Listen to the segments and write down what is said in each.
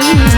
Thank you.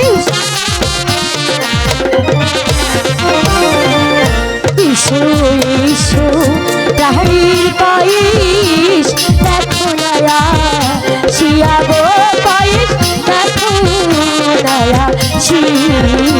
পায়েস এসো এসো রাহরির পায়েস দেখো নয়া শিয়া গো পায়েস দেখো নয়া শিয়া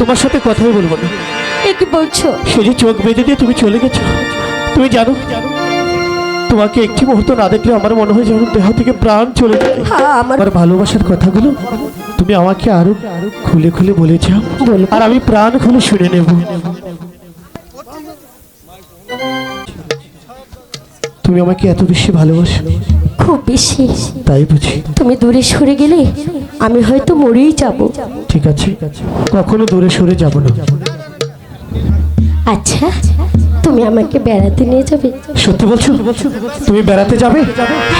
তোমার সাথে কথাই বলব না। কি বলছো? শুধু চোখ বেঁধে দিয়ে তুমি চলে গেছো। তুমি জানো তোমাকে একটি মুহূর্ত না দেখলে আমার মনে হয় যেন দেহ থেকে প্রাণ চলে যায়। আমার ভালোবাসার কথাগুলো তুমি আমাকে আরও খুলে খুলে বলে যাও। আর আমি প্রাণ খুলে শুনে নেব। তুমি আমাকে এত বেশি ভালোবাসো। খুব বেশি। তাই বুঝি। তুমি দূরে সরে গেলে আমি হয়তো মরেই যাব। ঠিক আছে। কখনো দূরে সরে যাব না। আচ্ছা তুমি আমাকে বেড়াতে নিয়ে যাবে? সত্যি বলছো? তুমি বেড়াতে যাবে?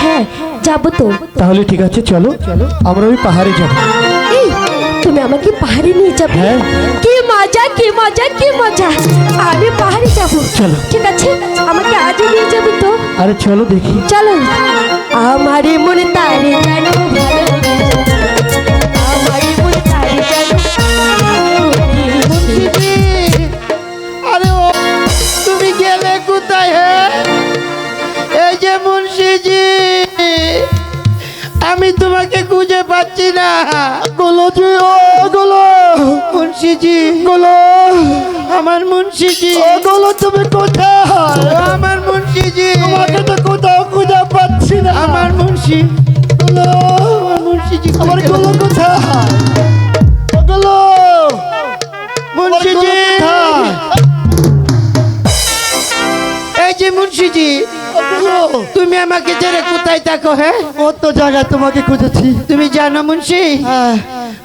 হ্যাঁ যাব তো। তাহলে ঠিক আছে চলো। আমরা ওই পাহাড়ে যাব। এই তুমি আমাকে পাহাড়ে নিয়ে যাবে? হ্যাঁ। কি মজা কি মজা কি মজা। আমি পাহাড়ে যাব। চলো। ঠিক আছে আমাকে আজই নিয়ে যাবে তো? আরে চলো দেখি। চলো। আমার মনে তারে আরে ও তুমি গেলে কোথায় হে? এই যে মুন্সিজি আমি তোমাকে খুঁজে পাচ্ছি না। গোলজি ও গোলো। মুন্সিজি গোলো। আমার মুন্সিজি। ও গোলো তুমি কোথায়? আমার মুন্সিজি। তোমাকে তো কোথাও খুঁজে পাচ্ছি আমার মুন্সি মুন্সিজি আমার গোলো। কোথায়? গোলো মুন্সিজি এই যে মুন্সিজি তুমি আমাকে ছেড়ে কোথায় থাকো হ্যাঁ? কত জায়গায় তোমাকে খুঁজেছি। তুমি জানো মুন্সি হ্যাঁ,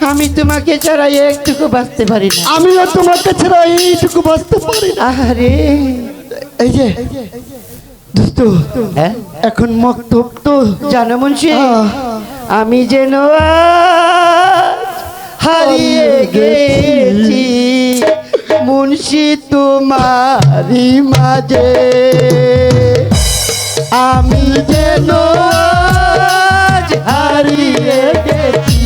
আমি তোমাকে ছাড়া একটুকু বাঁচতে পারি না। আমিও তোমাকে ছাড়া এইটুকু বাঁচতে পারি না। আরে এই যে দোস্ত হ্যাঁ? এখন মক্তব তো জানো মুন্সি আমি যেন হারিয়ে গেছি। মুন্সি তোমারই মাঝে। আমি যেন হারিয়ে গেছি।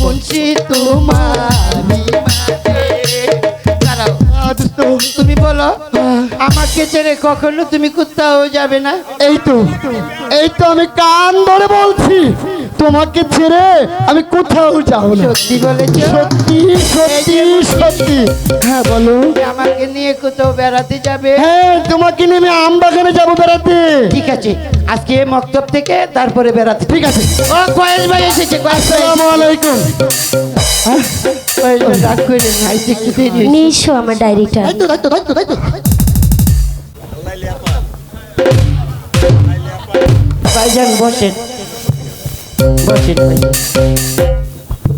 মুন্সি তোমারই মাঝে। তুমি বলো। আমাকে ছেড়ে কখনো তুমি কোথাও যাবে না। এই তো এই তো আমি কান ধরে বলছি তোমাকে ছেড়ে আমি কোথাও যাব না। সত্যি বলেছ? সত্যি সত্যি সত্যি। হ্যাঁ বলো। আমাকে নিয়ে কোথাও বেড়াতে যাবে? হ্যাঁ তোমাকে নিয়ে আমি আম বাগানে যাব বেড়াতে। ঠিক আছে আজকে মক্তব থেকে তারপরে বেড়াতে। ঠিক আছে। ও কয়েস ভাই এসেছে আসসালামু আলাইকুম। রাগ করে না আইতে একটু নিয়ে এসো আমার ডায়েরিটা। ভাইজান বসেন। বসেন।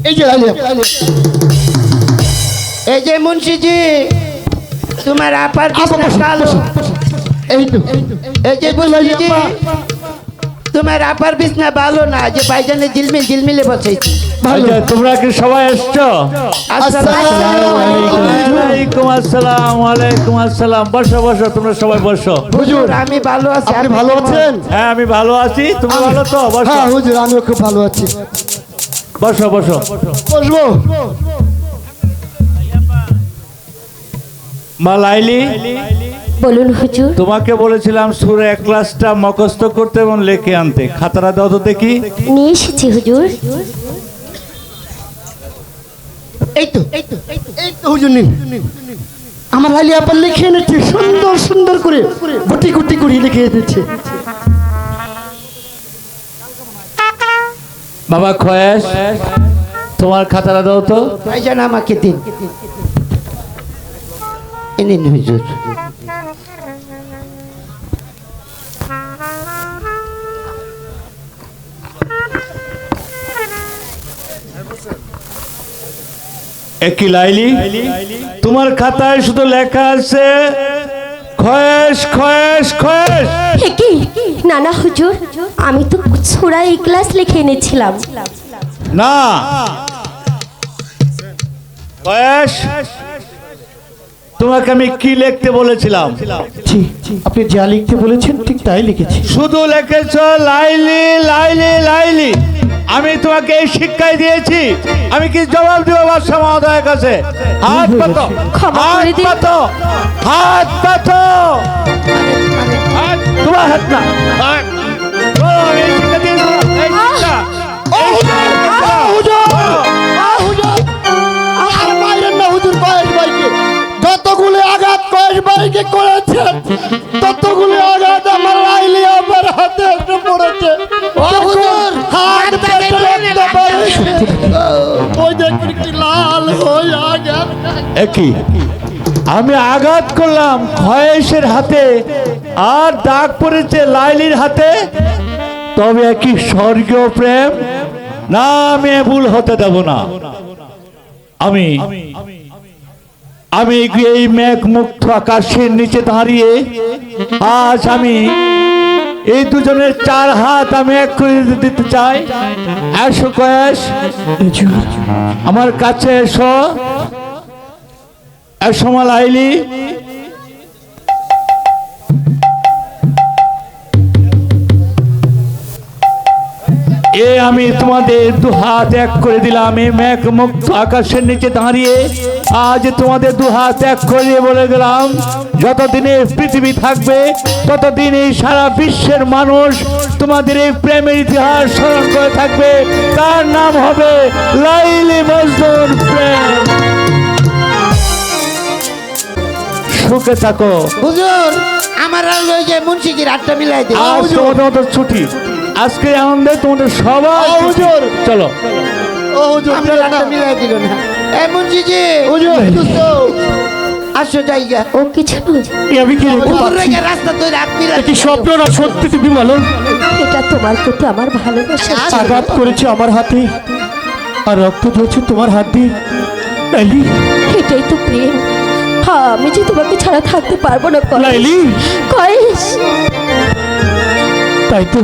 এই যে এই যে মুন্সিজি তোমার আপার কালো বসো। এই তো। এই যে মুন্সিজি। তোমার আপার বিছনা ভালো না যে ভাইজানে ঝিলমিল জিলমিলে বসাইছি আচ্ছা তোমরা কি সবাই এসছো? ওয়ালাইকুম আসসালাম ওয়ালাইকুম আসসালাম। বসো বসো তোমরা সবাই বসো। হুজুর আমি ভালো আছি। আপনি ভালো আছেন? হ্যাঁ আমি ভালো আছি। তুমি ভালো তো? বসো। হ্যাঁ হুজুর আমিও খুব ভালো আছি। বসো বসো। বসবো। মা লাইলি বলুন হুজুর। তোমাকে বলেছিলাম সুরে এক ক্লাসটা মুখস্থ করতে এবং লেখে আনতে। খাতাটা দাও তো দেখি। নিয়ে এসেছি হুজুর। এই তো এই তো এই তো হুজুর নিন। আমার হালি আপার লিখে এনেছে সুন্দর সুন্দর করে। গুটি গুটি করে লিখে এনেছে। বাবা খয়েস তোমার খাতাটা দাও তো। ভাইজান আমাকে দিন। নিন হুজুর। একই লাইলি? তোমার খাতায় শুধু লেখা আছে খয়েস খয়েস কি? না না হুজুর আমি তো ছোড়া এই ক্লাস লিখে এনেছিলাম। না। তোমাকে আমি কি লিখতে বলেছিলাম? আপনি যা লিখতে বলেছেন ঠিক তাই লিখেছি। শুধু লিখেছ লাইলি লাইলি লাইলি। আমি তোমাকে এই শিক্ষাই দিয়েছি। আমি কি জবাব দিব বাদশাহ মহোদয়ের কাছে? হাত পাতো। হাত। পাতো। হাত পাতো। তোমার হাত না। হাত। বলো, আমি এই শিক্ষা দিয়েছিলাম, এই শিক্ষা। এই শিক্ষা। হুজুর। আর মাইরেন না হুজুর কয়েস ভাইকে যতগুলো আঘাত কয়েস ভাইকে করেছেন একই আমি আঘাত করলাম খয়েসের হাতে, আর দাগ পড়েছে লাইলির হাতে। তবে একই স্বর্গীয় প্রেম? না, আমি ভুল হতে দেব না। আমি আমি এই মেঘ মুক্ত আকাশের নিচে দাঁড়িয়ে, আজ আমি এই দুজনের চার হাত আমি এক করে দিতে চাই। এসো কয়েস আমার কাছে এসো। এ আমি তোমাদের দু হাত এক করে দিলাম এই মেঘ মুক্ত আকাশের নিচে দাঁড়িয়ে। আজ তোমাদের দু হাত এক করে বলে গেলাম যতদিনে পৃথিবী থাকবে, ততদিন এই সারা বিশ্বের মানুষ তোমাদের এই প্রেমের ইতিহাস স্মরণ করে থাকবে। তার নাম হবে লাইলি মজদুর প্রেম। সুখে থাকো। হুজুর আমার আর ওই যে মুন্সিজির হাতটা মিলাই দিন আজ তোমাদের মতো ছুটি। আজকে আনন্দে তোমাদের সবাই হুজুর। চলো। ও হুজুর আপনার না। মিলাই দিল না। এ মুন্সিজি হুজুর। আসো জায়গা। ও কিছু আমি কি রাস্তা তো হাত মিলাই কি স্বপ্ন না সত্যি তুমি বলো? এটা তোমার প্রতি আমার ভালোবাসা। আঘাত করেছে আমার হাতে। আর রক্ত ঝরছে তোমার হাত দিয়ে। এটাই তো প্রেম। হ্যাঁ আমি যে তোমাকে ছাড়া থাকতে পারব না কয়েস। তাই তো